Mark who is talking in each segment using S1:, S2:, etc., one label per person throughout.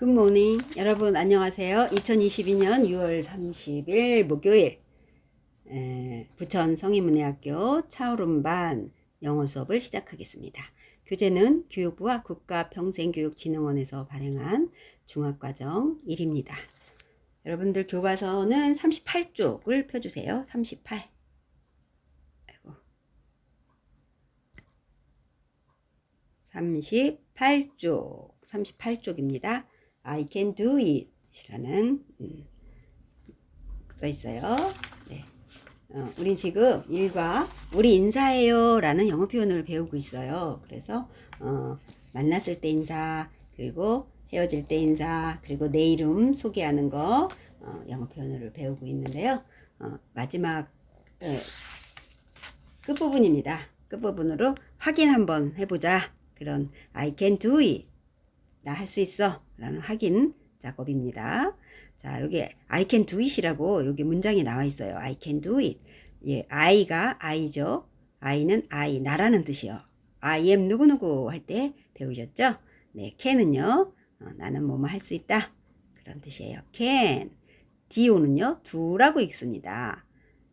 S1: 굿모닝 여러분 안녕하세요. 2022년 6월 30일 목요일. 에, 부천 성인문예학교 차오름반 영어 수업을 시작하겠습니다. 교재는 교육부와 국가평생교육진흥원에서 발행한 중학과정 1입니다. 여러분들 교과서는 38쪽을 펴주세요. 38 아이고. 38쪽 38쪽입니다 I can do it 이라는 음, 써 있어요. 네. 어, 우린 지금 일과 우리 인사해요 라는 영어 표현을 배우고 있어요. 그래서 어, 만났을 때 인사 그리고 헤어질 때 인사 그리고 내 이름 소개하는 거 어, 영어 표현을 배우고 있는데요. 어, 마지막 어, 끝부분입니다. 끝부분으로 확인 한번 해보자. 그런 I can do it 나 할 수 있어 라는 확인 작업입니다. 자, 여기 I can do it이라고 여기 문장이 나와 있어요. I can do it. 예, I가 I죠. I는 I, 나라는 뜻이요. I am 누구누구 할 때 배우셨죠? 네, can은요. 어, 나는 뭐뭐 할 수 있다. 그런 뜻이에요. can. do는요. do라고 읽습니다.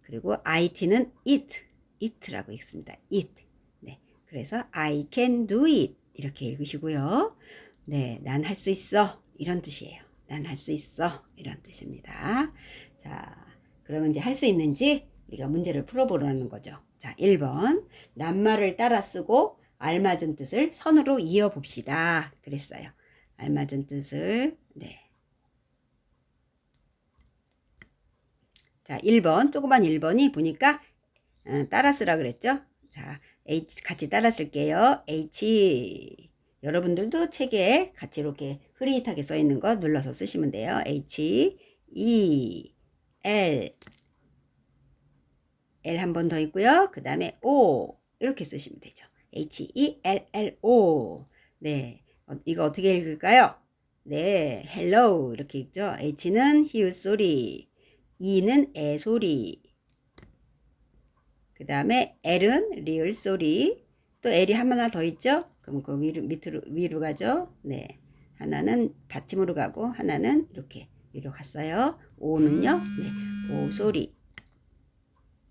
S1: 그리고 it는 it, it라고 읽습니다. it. 네, 그래서 I can do it 이렇게 읽으시고요. 네, 난 할 수 있어. 이런 뜻이에요. 난 할 수 있어. 이런 뜻입니다. 자, 그러면 이제 할 수 있는지 우리가 문제를 풀어보려는 거죠. 자, 1번. 낱말을 따라 쓰고 알맞은 뜻을 선으로 이어 봅시다. 그랬어요. 알맞은 뜻을, 네. 자, 1번. 조그만 1번이 보니까 어, 따라 쓰라 그랬죠? 자, H 같이 따라 쓸게요. H. 여러분들도 책에 같이 이렇게 흐릿하게 써 있는 거 눌러서 쓰시면 돼요. H, E, L. L 한 번 더 있고요. 그 다음에 O. 이렇게 쓰시면 되죠. H, E, L, L, O. 네. 어, 이거 어떻게 읽을까요? 네. hello. 이렇게 읽죠. H는 히읗 소리. E는 애 소리. 그 다음에 L은 리을 소리. 또 L이 하나 더 있죠? 그럼 그 위로, 밑으로, 위로 가죠? 네. 하나는 받침으로 가고, 하나는 이렇게 위로 갔어요. 오는요? 네. 오 소리.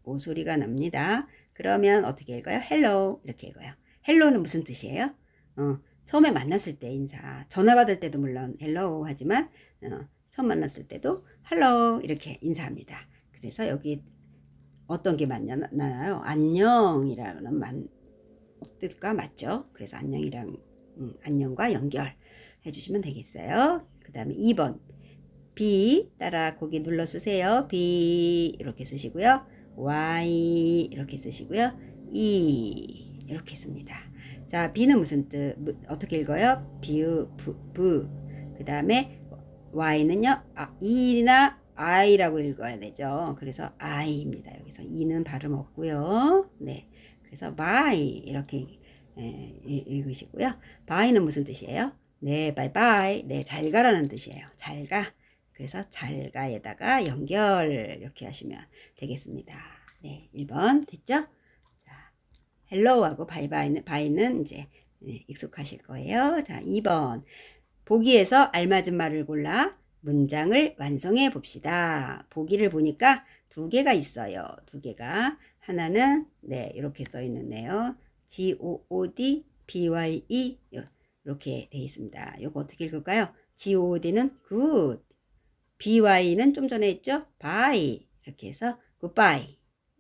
S1: 오 소리가 납니다. 그러면 어떻게 읽어요? 헬로. 이렇게 읽어요. 헬로는 무슨 뜻이에요? 어, 처음에 만났을 때 인사. 전화 받을 때도 물론 헬로 하지만, 어, 처음 만났을 때도 헬로 이렇게 인사합니다. 그래서 여기 어떤 게 맞나요? 안녕이라는 만, 뜻과 맞죠? 그래서 안녕이랑 음, 안녕과 연결해 주시면 되겠어요. 그 다음에 2번 B 따라 거기 눌러 쓰세요. B 이렇게 쓰시고요. Y 이렇게 쓰시고요. E 이렇게 씁니다. 자, B는 무슨 뜻? 어떻게 읽어요? 비읍, 부, 부. 그 다음에 Y는요, 아, E나 I라고 읽어야 되죠. 그래서 I입니다. 여기서 E는 발음 없고요. 네. 그래서 by 이렇게 에, 읽으시고요. by는 무슨 뜻이에요? 네, bye. 네, 잘 가라는 뜻이에요. 잘 가. 그래서 잘 가에다가 연결 이렇게 하시면 되겠습니다. 네, 1번 됐죠? 자, bye bye는 by는 이제 네, 익숙하실 거예요. 자, 2번. 보기에서 알맞은 말을 골라 문장을 완성해 봅시다. 보기를 보니까 두 개가 있어요. 두 개가. 하나는 네 이렇게 써 있는데요. G O O D B Y E 이렇게 돼 있습니다. 이거 어떻게 읽을까요? G O D는 good, B Y는 좀 전에 했죠? bye 이렇게 해서 goodbye.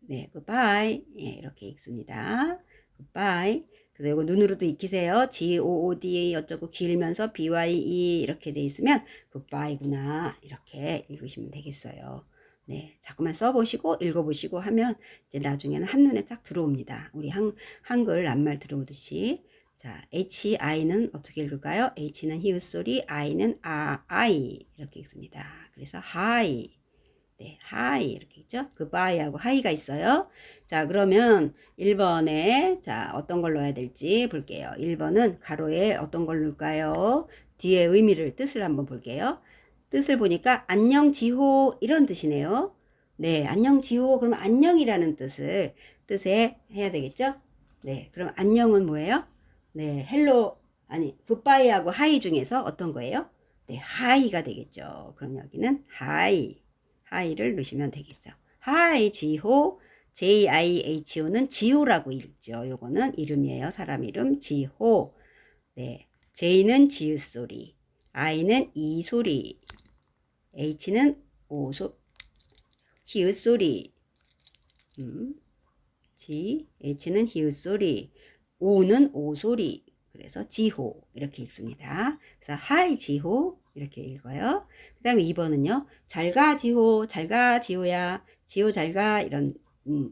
S1: 네, goodbye 예, 이렇게 읽습니다. goodbye. 그래서 이거 눈으로도 익히세요. G O O D 어쩌고 길면서 B Y E 이렇게 돼 있으면 goodbye구나 이렇게 읽으시면 되겠어요. 네, 자꾸만 써보시고 읽어보시고 하면 이제 나중에는 한눈에 쫙 들어옵니다. 우리 한, 한글 낱말 들어오듯이. 자, H, I는 어떻게 읽을까요? H는 히읗 소리, I는 아, I 이렇게 읽습니다. 그래서 hi, 네, hi 이렇게 있죠. 그 by하고 hi가 있어요. 자, 그러면 1번에 자 어떤 걸 넣어야 될지 볼게요. 1번은 가로에 어떤 걸 넣을까요? 뒤에 의미를 뜻을 한번 볼게요. 뜻을 보니까 안녕 지호 이런 뜻이네요. 네, 안녕 지호 그러면 안녕이라는 뜻을 뜻에 해야 되겠죠? 네, 그럼 안녕은 뭐예요? 네, 헬로 아니 굿바이하고 하이 중에서 어떤 거예요? 네, 하이가 되겠죠. 그럼 여기는 하이, 하이를 넣으시면 되겠죠. 하이 지호, J-I-H-O는 지호라고 읽죠. 요거는 이름이에요. 사람 이름 지호. 네, J는 지읒 소리, I는 이 소리, H는 오 소, 히읗 소리, 음, G, H는 히읗 소리, O는 오 소리. 그래서 지호 이렇게 읽습니다. 그래서 하이 지호 이렇게 읽어요. 그 다음에 2번은요. 잘 가 지호, 잘 가 지호야, 지호 잘 가 이런 음,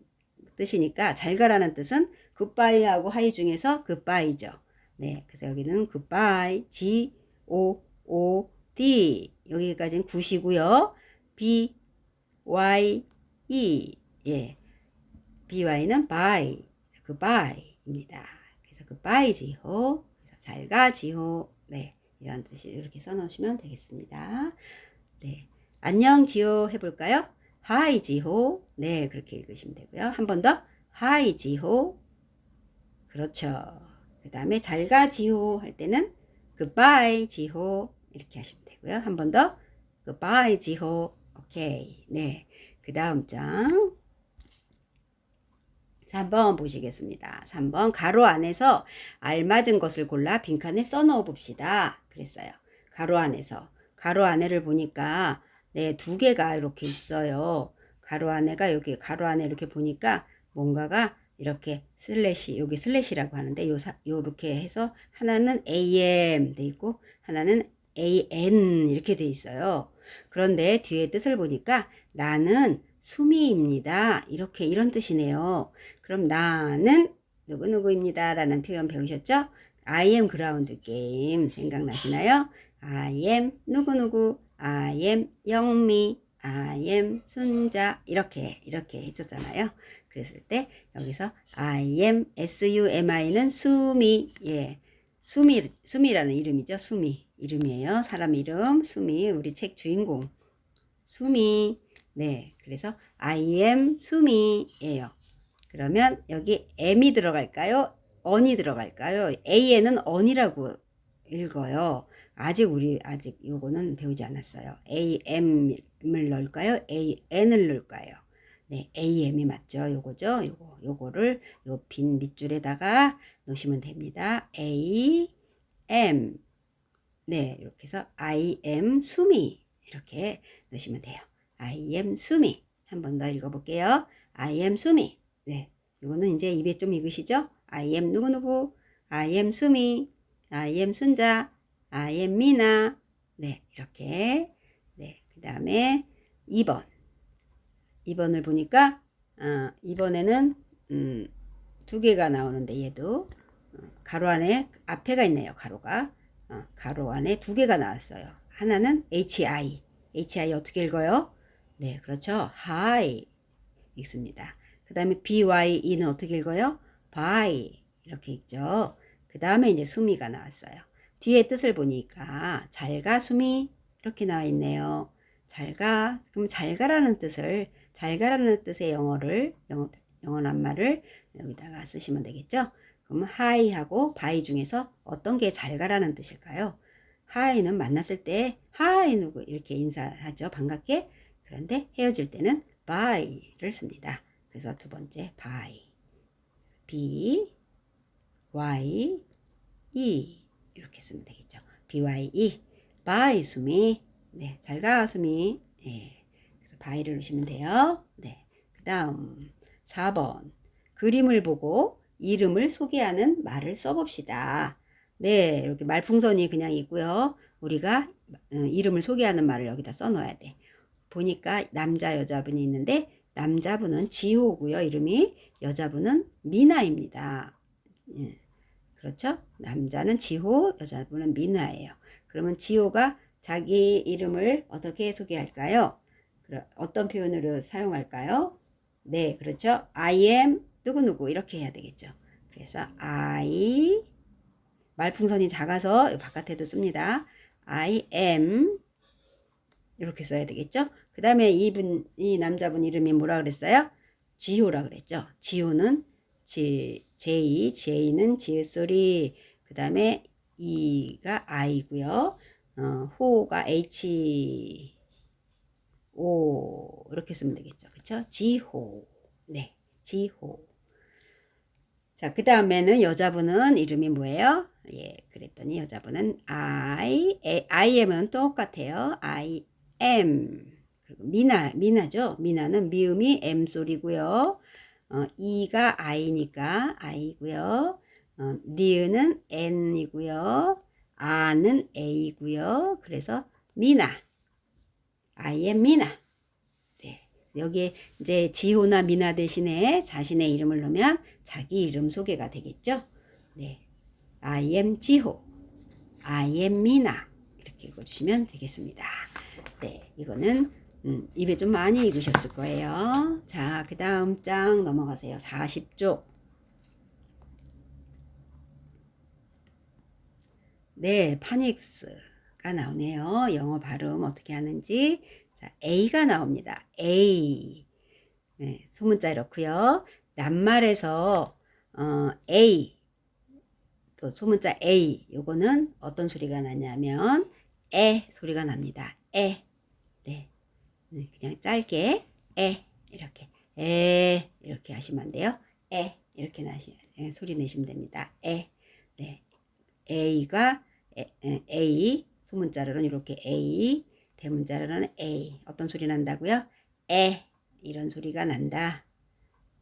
S1: 뜻이니까 잘 가라는 뜻은 굿바이하고 하이 중에서 굿바이죠. 네, 그래서 여기는 굿바이, O, O, D 여기까지는 굿이고요. B, Y, E 예, BY는 by, goodbye입니다. 그래서 goodbye 지호, 그래서 잘가 지호, 네 이런 뜻이 이렇게 써놓으시면 되겠습니다. 네, 안녕 지호 해볼까요? hi 지호, 네 그렇게 읽으시면 되고요. 한 번 더, hi 지호, 그렇죠. 그 다음에 잘가 지호 할 때는 goodbye 지호 이렇게 하시면 되고요. 한 번 더, goodbye 지호, 오케이, 네. 그 다음 장 3번 보시겠습니다. 3번 가로 안에서 알맞은 것을 골라 빈칸에 써넣어 봅시다. 그랬어요. 가로 안에서 가로 안에를 보니까 네, 두 개가 이렇게 있어요. 가로 안에가 여기 가로 안에 이렇게 보니까 뭔가가 이렇게 슬래시 여기 슬래시라고 하는데 요 사, 요렇게 해서 하나는 am 돼 있고 하나는 an 이렇게 돼 있어요. 그런데 뒤에 뜻을 보니까 나는 수미입니다. 이렇게 이런 뜻이네요. 그럼 나는 누구누구입니다. 라는 표현 배우셨죠? I am 그라운드 게임 생각나시나요? I am 누구누구, I am 영미, I am 순자 이렇게 이렇게 했었잖아요. 그랬을 때 여기서 I am S-U-M-I는 수미 예 수미 수미라는 이름이죠. 수미 이름이에요. 사람 이름 수미 우리 책 주인공 수미 네 그래서 I am 수미예요. 그러면 여기 m이 들어갈까요? on이 들어갈까요? a에는 on이라고 읽어요. 아직 우리 아직 요거는 배우지 않았어요. am을 넣을까요? an을 넣을까요? 네, am이 맞죠. 요거죠. 요거 요거를 요 빈 밑줄에다가 넣으시면 됩니다. a m 네, 이렇게 해서 I am 수미 이렇게 넣으시면 돼요. I am 수미 한 번 더 읽어볼게요. I am 수미 네, 이거는 이제 입에 좀 익으시죠? I am 누구누구, I am 수미, I am 순자, I am 미나. 네, 이렇게. 네, 그 다음에 2번. 2번을 보니까, 어, 이번에는, 음, 두 개가 나오는데, 얘도. 어, 가로 안에, 앞에가 있네요, 가로가. 어, 가로 안에 두 개가 나왔어요. 하나는 HI. HI 어떻게 읽어요? 네, 그렇죠. Hi. 읽습니다. 그 다음에 BYE는 어떻게 읽어요? by 이렇게 읽죠. 그 다음에 이제 수미가 나왔어요. 뒤에 뜻을 보니까 잘가 수미 이렇게 나와 있네요. 잘가 그럼 잘가라는 뜻을 잘 가라는 뜻의 영어를 영어 영어 낱말을 여기다가 쓰시면 되겠죠. 그럼 하이하고 바이 중에서 어떤 게 잘 가라는 뜻일까요? 하이는 만났을 때 하이 누구 이렇게 인사하죠. 반갑게. 그런데 헤어질 때는 바이를 씁니다. 그래서 두 번째 by b y e 이렇게 쓰면 되겠죠. b y e by 수미 네, 잘가 수미 네, by를 넣으시면 돼요. 네, 그 다음 4번 그림을 보고 이름을 소개하는 말을 써봅시다. 네, 이렇게 말풍선이 그냥 있고요. 우리가 어, 이름을 소개하는 말을 여기다 써놓아야 돼. 보니까 남자 여자분이 있는데 남자분은 지호고요. 이름이 여자분은 미나입니다. 예. 그렇죠? 남자는 지호, 여자분은 미나예요. 그러면 지호가 자기 이름을 어떻게 소개할까요? 어떤 표현으로 사용할까요? 네, 그렇죠. I am 누구누구 이렇게 해야 되겠죠. 그래서 I 말풍선이 작아서 바깥에도 씁니다. I am 이렇게 써야 되겠죠. 그 다음에 이분 이 남자분 이름이 뭐라 그랬어요? 지호라 그랬죠. 지호는 지, 제이, 제이는 지읒 소리. 그 다음에 이가 아이고요. 어, 호가 H 오 이렇게 쓰면 되겠죠. 그쵸? 지호. 네. 지호. 자, 그 다음에는 여자분은 이름이 뭐예요? 예, 그랬더니 여자분은 I, I am은 똑같아요. I am. 그리고 미나, 미나죠? 미나는 미음이 M 소리고요. 어, E가 I니까 I고요. 어, 니은은 N이고요. 아는 A고요. 그래서 미나. Am 미나. 네. 여기에 이제 지호나 미나 대신에 자신의 이름을 넣으면 자기 이름 소개가 되겠죠? 네. I am 지호. I am 미나. 이렇게 읽어주시면 되겠습니다. 네. 이거는 음, 입에 좀 많이 익으셨을 거예요. 자, 그 다음 장 넘어가세요. 40쪽. 네, 파닉스 가 나오네요. 영어 발음 어떻게 하는지. 자, A가 나옵니다. A. 네, 소문자 이렇고요. 낱말에서 어, A 또 소문자 A 요거는 어떤 소리가 나냐면 에 소리가 납니다. 에. 네. 네, 그냥 짧게 에 이렇게 에 이렇게 하시면 안 돼요. 에 이렇게 나시 에, 소리 내시면 됩니다. 에. 네. A가 에, 에, A 소문자로는 이렇게 A 대문자로는 A 어떤 소리 난다고요? 에 이런 소리가 난다.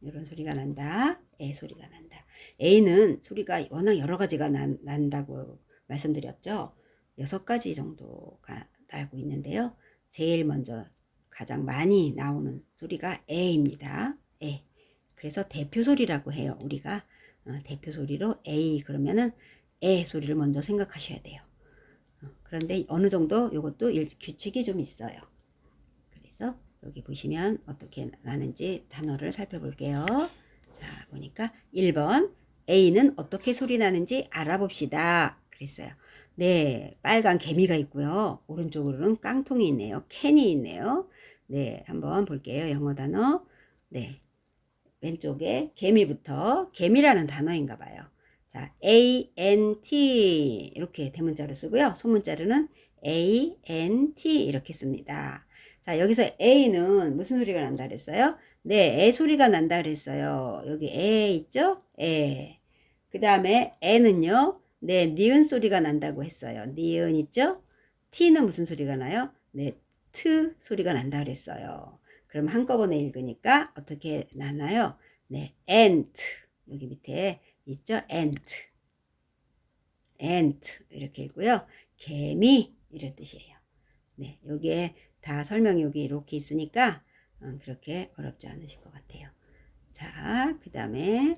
S1: 이런 소리가 난다. 에 소리가 난다. A는 소리가 워낙 여러 가지가 난, 난다고 말씀드렸죠. 여섯 가지 정도가 알고 있는데요. 제일 먼저 가장 많이 나오는 소리가 에입니다. 에. 그래서 대표 소리라고 해요. 우리가 어, 대표 소리로 A 그러면은 에 소리를 먼저 생각하셔야 돼요. 어, 그런데 어느 정도 이것도 규칙이 좀 있어요. 그래서 여기 보시면 어떻게 나는지 단어를 살펴볼게요. 자, 보니까 1번 A는 어떻게 소리 나는지 알아봅시다. 그랬어요. 네, 빨간 개미가 있고요. 오른쪽으로는 깡통이 있네요. 캔이 있네요. 네, 한번 볼게요. 영어 단어. 네. 왼쪽에 개미부터 개미라는 단어인가 봐요. 자, A, N, T 이렇게 대문자로 쓰고요. 소문자로는 A, N, T 이렇게 씁니다. 자, 여기서 A는 무슨 소리가 난다 그랬어요? 네, 애 소리가 난다 그랬어요. 여기 애 있죠? 애. 그 다음에 애는요? 네, 니은 소리가 난다고 했어요. 니은 있죠? T는 무슨 소리가 나요? 네, 트 소리가 난다 그랬어요. 그럼 한꺼번에 읽으니까 어떻게 나나요? 네, ant. 여기 밑에 있죠? ant. ant. 이렇게 읽고요. 개미. 이런 뜻이에요. 네, 여기에 다 설명이 여기 이렇게 있으니까 어, 그렇게 어렵지 않으실 것 같아요. 자, 그 다음에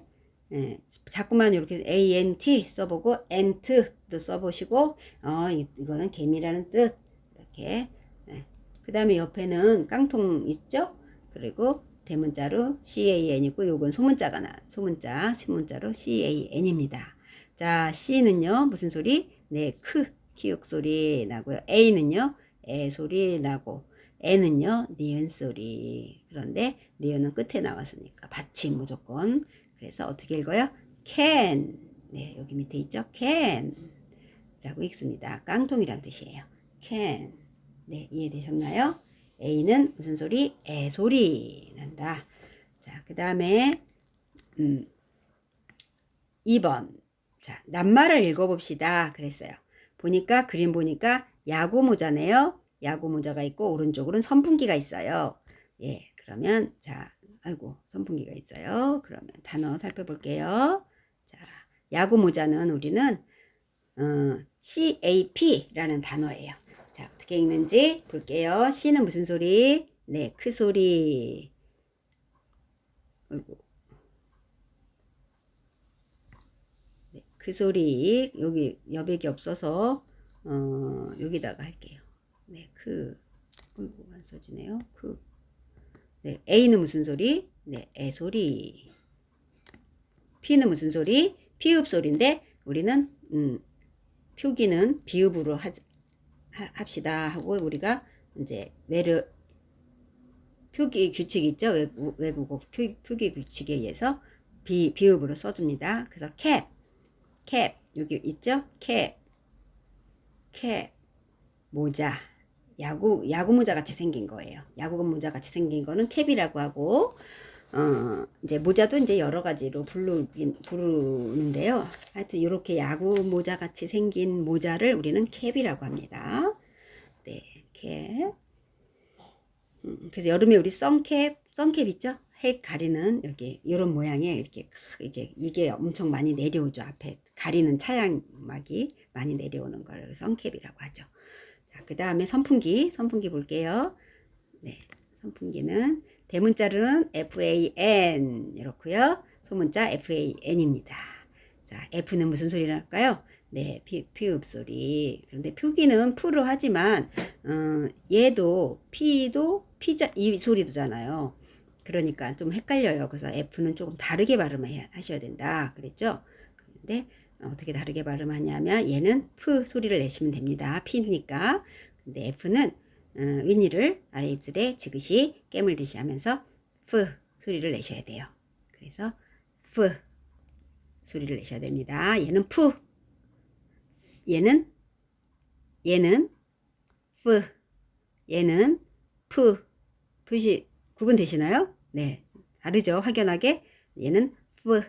S1: 예, 자꾸만 이렇게 ANT 써보고 ANT도 써보시고 어, 이 거는 개미라는 뜻 이렇게 예. 그 다음에 옆에는 깡통 있죠? 그리고 대문자로 CAN이고 요건 소문자가 나 소문자 신문자로 CAN입니다. 자 C는요 무슨 소리? 네 크 키읔 소리 나고요. A는요 에 소리 나고 N은요 니은 소리 그런데 니은은 끝에 나왔으니까 받침 무조건 그래서 어떻게 읽어요? can 네 여기 밑에 있죠 can 라고 읽습니다. 깡통이란 뜻이에요. can 네 이해되셨나요? A는 무슨 소리? 애 소리 난다. 자, 그 다음에 음, 2번 자 낱말을 읽어봅시다. 그랬어요. 보니까 그림 보니까 야구 모자네요. 야구 모자가 있고 오른쪽으로는 선풍기가 있어요. 예, 그러면 자, 아이고 선풍기가 있어요. 그러면 단어 살펴볼게요. 자, 야구 모자는 우리는 어, CAP라는 단어예요. 자, 어떻게 읽는지 볼게요. C는 무슨 소리? 네, 크 소리. 네, 그 소리 여기 여백이 없어서 어, 여기다가 할게요. 네, 크. 어이구, 안 써지네요. 크. 네, A는 무슨 소리? 네, 애 소리. P는 무슨 소리? 피읍 소리인데 우리는 음, 표기는 비읍으로 하, 하, 합시다 하고 우리가 이제 외르 표기 규칙 있죠 외국, 외국어 표, 표기 규칙에 의해서 비, 비읍으로 써줍니다. 그래서 캡, 캡 여기 있죠? 캡, 캡 모자. 야구, 야구 모자 같이 생긴 거예요. 야구 모자 같이 생긴 거는 캡이라고 하고, 어, 이제 모자도 이제 여러 가지로 부르긴, 부르는데요. 하여튼 이렇게 야구 모자 같이 생긴 모자를 우리는 캡이라고 합니다. 네, 캡. 음, 그래서 여름에 우리 선캡, 선캡 있죠? 해 가리는 여기 이런 모양의 이렇게 크- 이게 이게 엄청 많이 내려오죠. 앞에 가리는 차양막이 많이 내려오는 걸 선캡이라고 하죠. 자, 그 다음에 선풍기, 선풍기 볼게요. 네, 선풍기는 대문자로는 FAN 이렇고요. 소문자 FAN입니다. 자, F는 무슨 소리 날까요? 네, 피, 피읍 소리. 그런데 표기는 푸로 하지만 어, 얘도 P도 P자 이 소리도잖아요. 그러니까 좀 헷갈려요. 그래서 F는 조금 다르게 발음하셔야 된다. 그랬죠? 근데 어떻게 다르게 발음하냐면 얘는 프 소리를 내시면 됩니다. P니까. 근데 F는 어, 윗니를 아래 입술에 지그시 깨물듯이 하면서 프 소리를 내셔야 돼요. 그래서 프 소리를 내셔야 됩니다. 얘는 푸. 얘는 얘는 프. 얘는 푸. 표시 구분되시나요? 네. 다르죠? 확연하게? 얘는 프.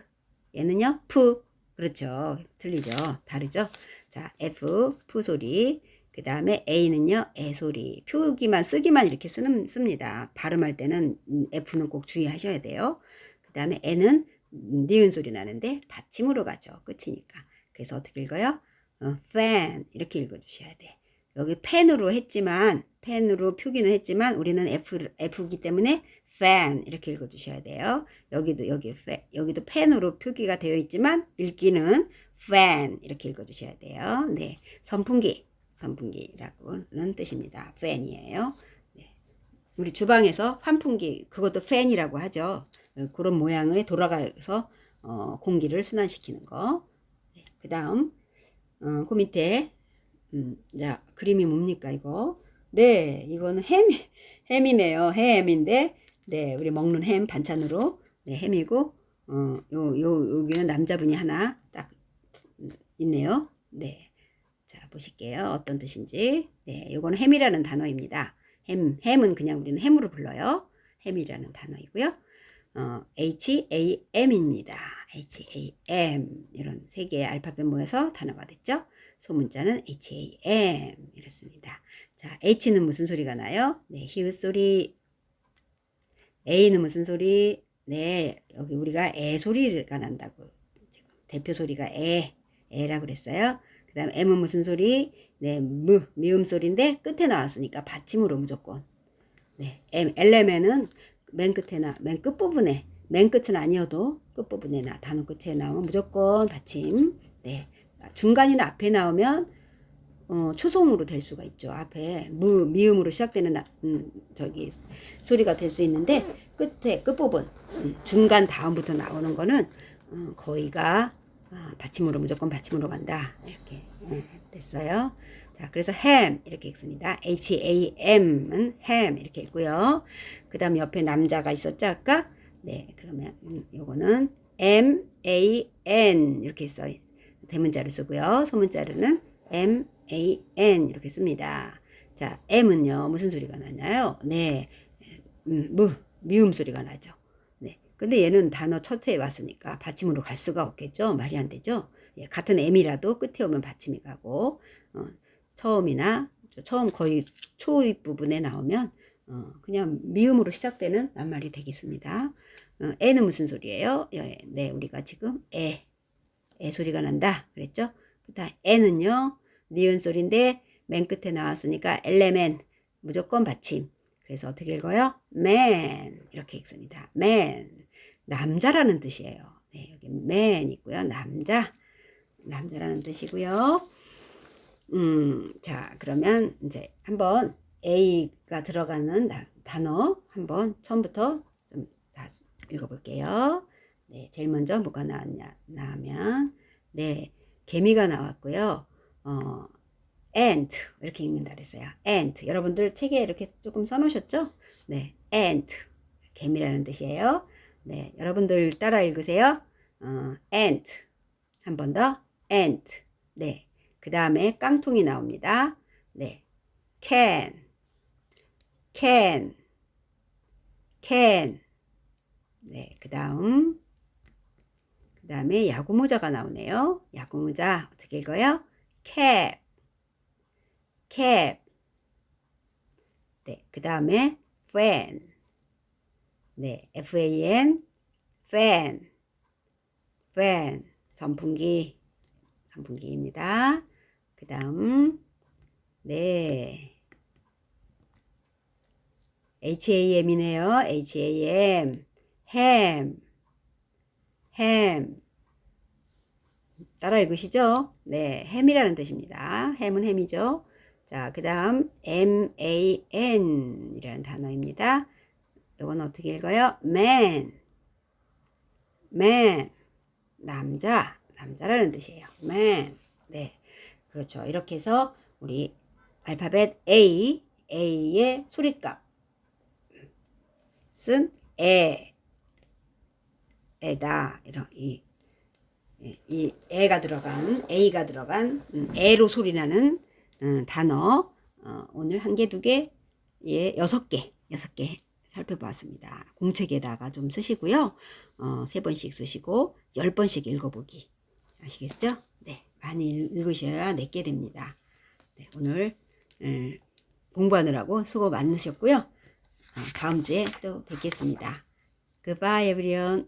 S1: 얘는요? 푸. 그렇죠. 틀리죠? 다르죠? 자 F 푸 소리 그 다음에 A는요 애 소리 표기만 쓰기만 이렇게 쓰는 씁니다 발음할 때는 음, F는 꼭 주의하셔야 돼요 그 다음에 N은 니은 소리 나는데 받침으로 가죠 끝이니까 그래서 어떻게 읽어요? 어, fan 이렇게 읽어주셔야 돼. 여기 펜으로 했지만 펜으로 표기는 했지만 우리는 F F기 때문에 fan 이렇게 읽어주셔야 돼요. 여기도 여기 여기도 펜으로 표기가 되어 있지만 읽기는 fan 이렇게 읽어주셔야 돼요. 네, 선풍기 선풍기라고는 뜻입니다. fan이에요. 네. 우리 주방에서 환풍기 그것도 fan이라고 하죠. 어, 그런 모양의 돌아가서 어, 공기를 순환시키는 거. 네, 그 다음 어, 그 밑에 음, 자 그림이 뭡니까 이거? 네, 이거는 햄 햄이네요. 햄인데 네 우리 먹는 햄 반찬으로 네 햄이고 어, 요, 요 여기는 남자분이 하나 딱 있네요. 네, 자 보실게요. 어떤 뜻인지. 네, 요거는 햄이라는 단어입니다. 햄 햄은 그냥 우리는 햄으로 불러요. 햄이라는 단어이고요. 어, HAM입니다. HAM 이런 세 개의 알파벳 모여서 단어가 됐죠. 소문자는 HAM 이렇습니다. 자, H는 무슨 소리가 나요? 네, 히읗 소리. A는 무슨 소리? 네, 여기 우리가 애 소리가 난다고 지금 대표 소리가 애, 애라고 그랬어요. 그다음 M은 무슨 소리? 네, 무, 미음 소리인데 끝에 나왔으니까 받침으로 무조건. 네, M, 엘레멘은 맨 끝에 나 맨 끝부분에 맨 끝은 아니어도 끝부분에 나 단어 끝에 나오면 무조건 받침. 네. 중간이나 앞에 나오면 어, 초성으로 될 수가 있죠. 앞에 무 미음으로 시작되는 나, 음, 저기 소리가 될 수 있는데 끝에 끝부분 음, 중간 다음부터 나오는 거는 어, 거의가 아, 받침으로 무조건 받침으로 간다 이렇게 예, 됐어요. 자, 그래서 ham 이렇게 읽습니다. H A M은 ham 이렇게 읽고요. 그다음 옆에 남자가 있었죠 아까. 네, 그러면 음, 요거는 M A N 이렇게 써 대문자를 쓰고요. 소문자로는 M A N 이렇게 씁니다. 자, M은요 무슨 소리가 나나요? 네, 음, 무 미음 소리가 나죠. 네, 근데 얘는 단어 첫에 왔으니까 받침으로 갈 수가 없겠죠. 말이 안 되죠. 예, 같은 M이라도 끝에 오면 받침이 가고 어, 처음이나 처음 거의 초입 부분에 나오면 어, 그냥 미음으로 시작되는 낱말이 되겠습니다. 어, 애는 무슨 소리예요? 예, 네, 우리가 지금 애, 애 소리가 난다 그랬죠? 그다음 애는요 니은 소리인데 맨 끝에 나왔으니까 엘레멘 무조건 받침. 그래서 어떻게 읽어요? man 이렇게 읽습니다. man 남자라는 뜻이에요. 네, 여기 man 있고요. 남자 남자라는 뜻이고요. 음, 자, 그러면 이제 한번 A가 들어가는 다- 단어 한번 처음부터 좀다 읽어볼게요. 네, 제일 먼저 뭐가 나왔냐, 나오면, 네, 개미가 나왔고요. 어, ant, 이렇게 읽는다 그랬어요. ant. 여러분들 책에 이렇게 조금 써놓으셨죠? 네, ant. 개미라는 뜻이에요. 네, 여러분들 따라 읽으세요. 어, ant. 한 번 더, ant. 네. 그 다음에 깡통이 나옵니다. 네. can, can, can. 네, 그 다음. 그 다음에 야구모자가 나오네요. 야구모자 어떻게 읽어요? cap, cap. 네, 그 다음에 fan. 네, fan, fan, fan. 선풍기, 선풍기입니다. 그 다음, 네. HAM이네요. HAM. ham. ham. 따라 읽으시죠? 네, 햄이라는 뜻입니다. 햄은 햄이죠. 자, 그 다음 M-A-N 이라는 단어입니다. 이건 어떻게 읽어요? man. man. 남자. 남자라는 뜻이에요. man. 네. 그렇죠. 이렇게 해서 우리 알파벳 A, A의 소리값. 쓴 에, 에다. 이런, 이, 이- 이 에가 들어간, A가 들어간, 음, 에로 소리나는 음, 단어. 어, 오늘 한 개, 두 개, 예, 여섯 개, 여섯 개 살펴보았습니다. 공책에다가 좀 쓰시고요. 어, 세 번씩 쓰시고, 열 번씩 읽어보기. 아시겠죠? 네. 많이 읽- 읽으셔야 내게 됩니다. 네, 오늘, 음, 공부하느라고 수고 많으셨고요. 어, 다음 주에 또 뵙겠습니다. Goodbye, everyone.